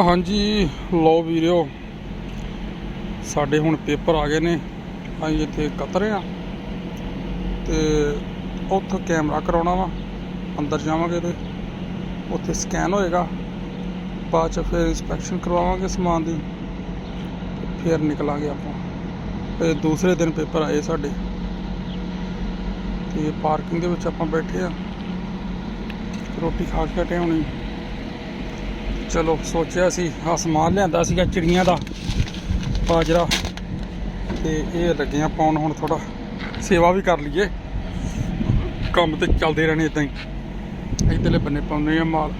ਹਾਂਜੀ ਲੋ ਵੀਰਿਓ, ਸਾਡੇ ਹੁਣ ਪੇਪਰ ਆ ਗਏ ਨੇ, ਅਸੀਂ ਇੱਥੇ ਕਤਰੇ ਆ ਤੇ ਉੱਥੇ ਕੈਮਰਾ ਕਰਾਉਣਾ ਵਾ, ਅੰਦਰ ਜਾਵਾਂਗੇ ਤੇ ਉੱਥੇ ਸਕੈਨ ਹੋਏਗਾ, ਬਾਅਦ ਚ ਫਿਰ ਇਨਸਪੈਕਸ਼ਨ ਕਰਵਾਵਾਂਗੇ ਸਮਾਨ ਦੀ, ਫਿਰ ਨਿਕਲਾਂਗੇ ਆਪਾਂ। ਤੇ ਦੂਸਰੇ ਦਿਨ ਪੇਪਰ ਆਏ ਸਾਡੇ। ਤੇ ਪਾਰਕਿੰਗ ਦੇ ਵਿੱਚ ਆਪਾਂ ਬੈਠੇ ਆ ਰੋਟੀ ਖਾ ਕੇ ਹਟੇ ਹੁਣੀ। ਚਲੋ, ਸੋਚਿਆ ਸੀ, ਆਹ ਸਮਾਨ ਲਿਆਂਦਾ ਸੀਗਾ ਚਿੜੀਆਂ ਦਾ, ਬਾਜਰਾ। ਤੇ ਇਹ ਲੱਗੇ ਆ ਪਾਉਣ ਹੁਣ ਥੋੜਾ ਸੇਵਾ ਵੀ ਕਰ ਲਈਏ। ਕੰਮ ਤੇ ਚੱਲਦੇ ਰਹਿਣੇ ਇਦਾਂ ਹੀ। ਇਧਰਲੇ ਬੰਨੇ ਪਾਉਂਦੇ ਆ ਮਾਲ।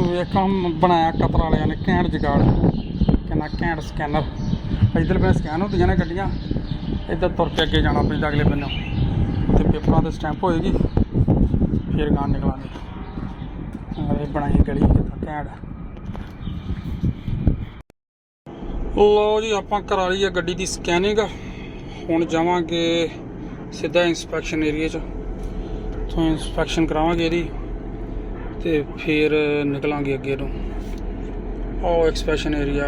ਇਹ ਬਣਾਇਆ ਕਤਰ ਵਾਲਿਆਂ ਨੇ, ਘੈਂਟ ਜਗਾੜ। ਕਿੰਨਾ ਘੈਂਟ ਸਕੈਨਰ। ਇਧਰ ਮੈਂ ਸਕੈਨ ਹੁੰਦੀਆਂ ਨੇ ਗੱਡੀਆਂ। ਇੱਧਰ ਤੁਰ ਕੇ ਅੱਗੇ ਜਾਣਾ ਪੈਂਦਾ ਅਗਲੇ ਬੰਨੇ ਤੇ ਪੇਪਰਾਂ ਤੇ ਸਟੈਂਪ ਹੋਏਗੀ। ਫਿਰ ਗਾਂ ਨਿਕਲਾਂਗੇ। ਇਹ ਬਣਾਈ ਗਲੀ ਕਿੰਨਾ ਘੈਂਟ। ਲੋ ਜੀ, ਆਪਾਂ ਕਰਾ ਲਈ ਹੈ ਗੱਡੀ ਦੀ ਸਕੈਨਿੰਗ ਹੁਣ ਜਾਵਾਂਗੇ ਸਿੱਧਾ ਇਨਸਪੈਕਸ਼ਨ ਏਰੀਆ 'ਚ। ਤੋਂ ਇਨਸਪੈਕਸ਼ਨ ਕਰਾਵਾਂਗੇ ਇਹਦੀ। ਤੇ ਫਿਰ ਨਿਕਲਾਂਗੇ ਅੱਗੇ ਨੂੰ ਆਓ ਐਕਸਪੈਸ਼ਨ ਏਰੀਆ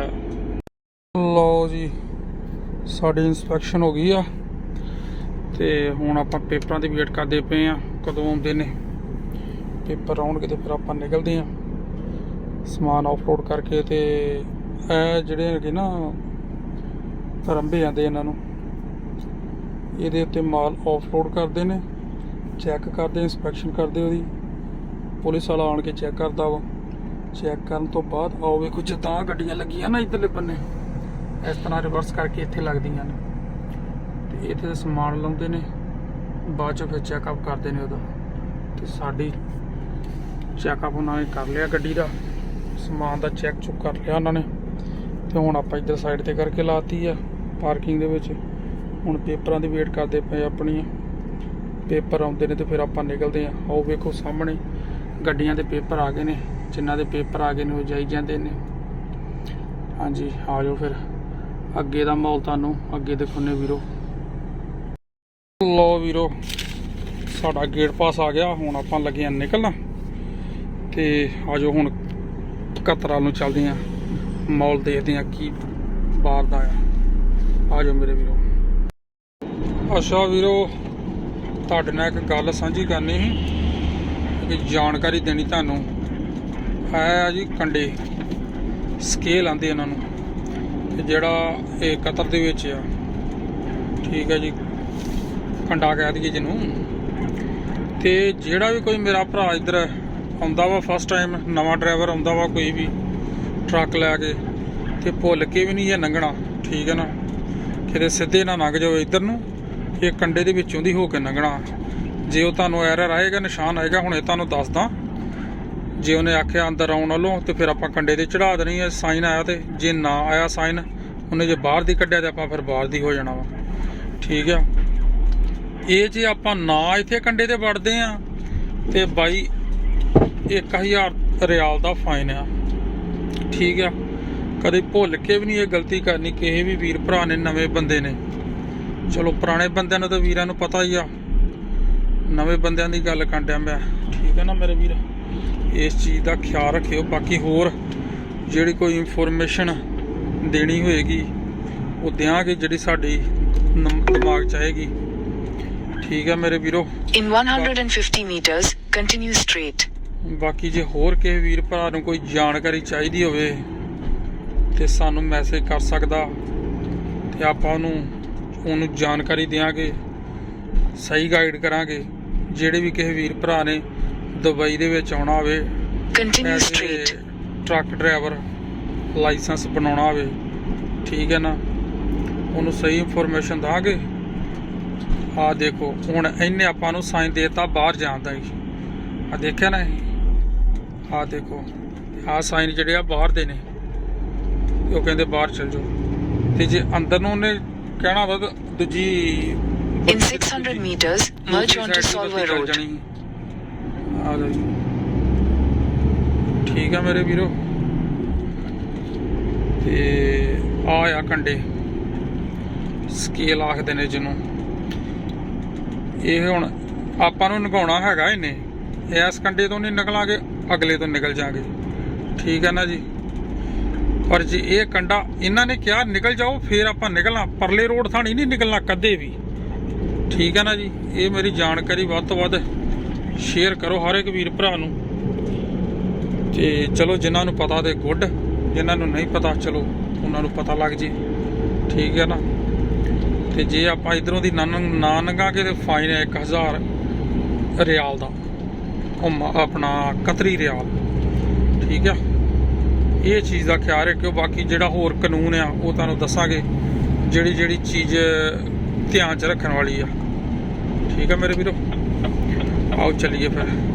ਲਓ ਜੀ, ਸਾਡੀ ਇਨਸਪੈਕਸ਼ਨ ਹੋ ਗਈ ਆ। ਤੇ ਹੁਣ ਆਪਾਂ ਪੇਪਰਾਂ ਦੀ ਵੇਟ ਕਰਦੇ ਪਏ ਆ, ਕਦੋਂ ਆਉਂਦੇ ਨੇ। ਪੇਪਰ ਆਉਣਗੇ ਤੇ ਫਿਰ ਆਪਾਂ ਨਿਕਲਦੇ ਆ। ਸਮਾਨ ਆਫਲੋਡ ਕਰਕੇ ਤੇ ਇਹ ਜਿਹੜੇ ਹੈਗੇ ਨਾ, ਰੰਬੇ ਜਾਂਦੇ ਇਹਨਾਂ ਨੂੰ। ਇਹਦੇ ਉੱਤੇ ਮਾਲ ਆਫਲੋਡ ਕਰਦੇ ਨੇ ਚੈੱਕ ਕਰਦੇ ਇਨਸਪੈਕਸ਼ਨ ਕਰਦੇ ਉਹਦੀ। ਪੁਲਿਸ ਵਾਲਾ ਆਣ ਕੇ ਚੈੱਕ ਕਰਦਾ ਵਾ। ਚੈੱਕ ਕਰਨ ਤੋਂ ਬਾਅਦ, ਆਓ ਵੇਖੋ ਜਿੱਦਾਂ ਗੱਡੀਆਂ ਲੱਗੀਆਂ ਨਾ ਇਧਰਲੇ ਬੰਨੇ। ਇਸ ਤਰ੍ਹਾਂ ਰਿਵਰਸ ਕਰਕੇ ਇੱਥੇ ਲੱਗਦੀਆਂ ਨੇ। ਤੇ ਇੱਥੇ ਤੇ ਸਮਾਨ ਲਾਉਂਦੇ ਨੇ। ਬਾਅਦ 'ਚੋਂ ਫਿਰ ਚੈੱਕਅਪ ਕਰਦੇ ਨੇ ਉਹਦਾ ਤੇ ਸਾਡੀ ਚੈੱਕਅਪ ਉਹਨਾਂ ਨੇ ਕਰ ਲਿਆ ਗੱਡੀ ਦਾ। ਸਮਾਨ ਦਾ ਚੈੱਕ ਚੁੱਕ ਕਰ ਲਿਆ ਉਹਨਾਂ ਨੇ। ਤੇ ਹੁਣ ਆਪਾਂ ਇੱਧਰ ਸਾਈਡ ਤੇ ਕਰਕੇ ਲਾਤੀ ਆ ਪਾਰਕਿੰਗ ਦੇ ਵਿੱਚ। ਹੁਣ ਪੇਪਰਾਂ ਦੀ ਵੇਟ ਕਰਦੇ ਪਏ ਆਪਣੀ ਪੇਪਰ ਆਉਂਦੇ ਨੇ ਤੇ ਫਿਰ ਆਪਾਂ ਨਿਕਲਦੇ ਆ। ਆਓ ਵੇਖੋ ਸਾਹਮਣੇ। ਗੱਡੀਆਂ ਦੇ ਪੇਪਰ ਆ ਗਏ ਨੇ, ਜਿਨ੍ਹਾਂ ਦੇ ਪੇਪਰ ਆ ਗਏ ਨੇ ਉਹ ਜਾਈ ਜਾਂਦੇ ਨੇ। ਹਾਂਜੀ, ਆ ਜਾਓ ਫਿਰ। ਅੱਗੇ ਦਾ ਮਾਹੌਲ ਤੁਹਾਨੂੰ, ਅੱਗੇ ਦਿਖਾਉਨੇ ਵੀਰੋ। ਲੋ ਵੀਰੋ, ਸਾਡਾ ਗੇਟ ਪਾਸ ਆ ਗਿਆ, ਹੁਣ ਆਪਾਂ ਲੱਗੇ ਆ ਨਿਕਲਣਾ। ਤੇ ਆ ਜਾਓ ਹੁਣ ਕਤਰਾ ਨੂੰ ਚੱਲਦੇ ਆ ਮਾਹੌਲ ਦੇਖਦੇ ਆ ਕੀ ਬਾਹਰ ਦਾ ਆ। ਆ ਜਾਓ ਮੇਰੇ ਵੀਰੋ। ਅੱਛਾ ਵੀਰੋ, ਤੁਹਾਡੇ ਨਾਲ ਇੱਕ ਗੱਲ ਸਾਂਝੀ ਕਰਨੀ ਸੀ। ਇੱਕ ਜਾਣਕਾਰੀ ਦੇਣੀ ਤੁਹਾਨੂੰ। ਹੈ ਜੀ ਕੰਡੇ। ਸਕੇਲ ਆਂਦੇ ਇਹਨਾਂ ਨੂੰ। ਤੇ ਜਿਹੜਾ ਇਹ ਕਤਰ ਦੇ ਵਿੱਚ ਆ। ਠੀਕ ਹੈ ਜੀ। ਕੰਡਾ ਕਹਿ ਦਈਏ ਜਿਹਨੂੰ। ਤੇ ਜਿਹੜਾ ਵੀ ਕੋਈ ਮੇਰਾ ਭਰਾ ਇੱਧਰ ਆਉਂਦਾ ਵਾ ਫਸਟ ਟਾਈਮ ਨਵਾਂ ਡਰਾਈਵਰ ਆਉਂਦਾ ਵਾ ਕੋਈ ਵੀ ਟਰੱਕ ਲੈ ਕੇ, ਤੇ ਭੁੱਲ ਕੇ ਵੀ ਨਹੀਂ ਇਹ ਲੰਘਣਾ। ਠੀਕ ਹੈ ਨਾ? ਕਿਤੇ ਸਿੱਧੇ ਨਾ ਲੰਘ ਜਾਓ ਇੱਧਰ ਨੂੰ। ਇਹ ਕੰਡੇ ਦੇ ਵਿੱਚੋਂ ਦੀ ਹੋ ਕੇ ਲੰਘਣਾ। ਜੇ ਉਹ ਤੁਹਾਨੂੰ ਐਰਰ ਆਏਗਾ, ਨਿਸ਼ਾਨ ਆਏਗਾ, ਹੁਣ ਇਹ ਤੁਹਾਨੂੰ ਦੱਸਦਾ। ਜੇ ਉਹਨੇ ਆਖਿਆ ਅੰਦਰ ਆਉਣ ਵੱਲੋਂ, ਤੇ ਫਿਰ ਆਪਾਂ ਕੰਡੇ ਤੇ ਚੜਾ ਦੇਣੀ ਹੈ ਸਾਈਨ ਆਇਆ ਤੇ ਜੇ ਨਾ ਆਇਆ ਸਾਈਨ ਉਹਨੇ ਜੇ ਬਾਹਰ ਦੀ ਕੱਢਿਆ ਤੇ ਆਪਾਂ ਫਿਰ ਬਾਹਰ ਦੀ ਹੋ ਜਾਣਾ ਵਾ। ਠੀਕ ਆ? ਇਹ ਜੇ ਆਪਾਂ ਨਾ ਇੱਥੇ ਕੰਡੇ ਤੇ ਵੜਦੇ ਆ, ਤੇ ਬਾਈ 1000 ਰਿਆਲ ਦਾ ਫਾਈਨ ਆ। ਠੀਕ ਆ? ਕਦੇ ਭੁੱਲ ਕੇ ਵੀ ਨਹੀਂ ਇਹ ਗਲਤੀ ਕਰਨੀ, ਕਿਸੇ ਵੀ ਵੀਰ ਭਰਾ ਨੇ, ਨਵੇਂ ਬੰਦੇ ਨੇ। ਚਲੋ, ਪੁਰਾਣੇ ਬੰਦਿਆਂ ਨੂੰ ਤਾਂ ਵੀਰਾਂ ਨੂੰ ਪਤਾ ਹੀ ਆ। ਨਵੇਂ ਬੰਦਿਆਂ ਦੀ ਗੱਲ ਕਰਦਿਆਂ ਮੈਂ। ਠੀਕ ਹੈ ਨਾ ਮੇਰੇ ਵੀਰ? ਇਸ ਚੀਜ਼ ਦਾ ਖਿਆਲ ਰੱਖਿਓ। ਬਾਕੀ ਹੋਰ ਜਿਹੜੀ ਕੋਈ ਇਨਫੋਰਮੇਸ਼ਨ ਦੇਣੀ ਹੋਏਗੀ ਉਹ ਦਿਆਂਗੇ ਜਿਹੜੀ ਸਾਡੀ ਨਮ- ਦਿਮਾਗ ਚ ਆਏਗੀ। ਠੀਕ ਹੈ ਮੇਰੇ ਵੀਰੋ। In 150 meters, continue straight. ਬਾਕੀ ਜੇ ਹੋਰ ਕਿਸੇ ਵੀਰ ਭਰਾ ਨੂੰ ਕੋਈ ਜਾਣਕਾਰੀ ਚਾਹੀਦੀ ਹੋਵੇ ਤੇ ਸਾਨੂੰ ਮੈਸੇਜ ਕਰ ਸਕਦਾ ਤੇ ਆਪਾਂ ਉਹਨੂੰ ਉਹਨੂੰ ਜਾਣਕਾਰੀ ਦਿਆਂਗੇ ਸਹੀ ਗਾਈਡ ਕਰਾਂਗੇ। ਜਿਹੜੇ ਵੀ ਕਿਸੇ ਵੀਰ ਭਰਾ ਨੇ ਦੁਬਈ ਦੇ ਵਿੱਚ ਆਉਣਾ ਹੋਵੇ a straight. Truck driver licence ਬਣਾਉਣਾ ਹੋਵੇ ਠੀਕ ਹੈ ਨਾ? ਉਹਨੂੰ ਸਹੀ ਇਨਫੋਰਮੇਸ਼ਨ ਦਾਂਗੇ। ਆ ਦੇਖੋ ਹੁਣ ਇਹਨੇ ਆਪਾਂ ਨੂੰ ਸਾਈਨ ਦੇਤਾ ਬਾਹਰ ਜਾਣ ਦਾ ਜੀ। ਆ ਦੇਖਿਆ ਨਾ ਆ ਦੇਖੋ ਆ ਸਾਈਨ ਜਿਹੜੇ ਆ ਬਾਹਰ ਦੇ ਨੇ। ਉਹ ਕਹਿੰਦੇ ਬਾਹਰ ਚਲ ਜਾਓ। ਤੇ ਜੇ ਅੰਦਰ ਨੂੰ ਉਹਨੇ ਕਹਿਣਾ ਵਾ ਤਾਂ ਦੂਜੀ In 600 meters, merge onto Solver Road. ਆ ਲਓ ਜੀ ਠੀਕ ਆ ਮੇਰੇ ਵੀਰੋ ਤੇ ਆ ਆ ਕੰਡੇ ਸਕੇਲ ਆਖਦੇ ਨੇ ਜਿਹਨੂੰ ਇਹ ਹੁਣ ਆਪਾਂ ਨੂੰ ਨਗਾਉਣਾ ਹੈਗਾ ਇਹਨੇ ਇਸ ਕੰਡੇ ਤੋਂ ਨਹੀਂ ਨਿਕਲਾਂਗੇ ਅਗਲੇ ਤੋਂ ਨਿਕਲ ਜਾਾਂਗੇ ਠੀਕ ਹੈ ਨਾ ਜੀ ਪਰ ਜੇ ਇਹ ਕੰਡਾ ਇਹਨਾਂ ਨੇ ਕਿਹਾ ਨਿਕਲ ਜਾਓ ਫੇਰ ਆਪਾਂ ਨਿਕਲਣਾ ਪਰਲੇ ਰੋਡ ਥਾਣੀ ਨਹੀਂ ਨਿਕਲਣਾ ਕਦੇ ਵੀ ਠੀਕ ਹੈ ਨਾ ਜੀ, ਇਹ ਮੇਰੀ ਜਾਣਕਾਰੀ ਵੱਧ ਤੋਂ ਵੱਧ ਸ਼ੇਅਰ ਕਰੋ ਹਰ ਇੱਕ ਵੀਰ ਭਰਾ ਨੂੰ। ਤੇ ਚਲੋ ਜਿਨ੍ਹਾਂ ਨੂੰ ਪਤਾ ਤੇ ਗੁੱਡ ਜਿਨ੍ਹਾਂ ਨੂੰ ਨਹੀਂ ਪਤਾ, ਚਲੋ ਉਹਨਾਂ ਨੂੰ ਪਤਾ ਲੱਗ ਜੇ। ਠੀਕ ਹੈ ਨਾ? ਤੇ ਜੇ ਆਪਾਂ ਇਧਰੋਂ ਦੀ ਨਾ ਨਾ ਤੇ ਫਾਈਨ ਹੈ 1000 ਰਿਆਲ ਦਾ। ਉਹ ਆਪਣਾ ਕਤਰੀ ਰਿਆਲ। ਠੀਕ ਆ? ਇਹ ਚੀਜ਼ ਦਾ ਖਿਆਲ ਰੱਖਿਓ, ਬਾਕੀ ਜਿਹੜਾ ਹੋਰ ਕਾਨੂੰਨ ਆ, ਉਹ ਤੁਹਾਨੂੰ ਦੱਸਾਂਗੇ। ਜਿਹੜੀ ਜਿਹੜੀ ਚੀਜ਼ ਧਿਆਨ ਚ ਰੱਖਣ ਵਾਲੀ ਆ। ਠੀਕ ਹੈ ਮੇਰੇ ਵੀਰੋ। ਆਓ ਚੱਲੀਏ ਫਿਰ।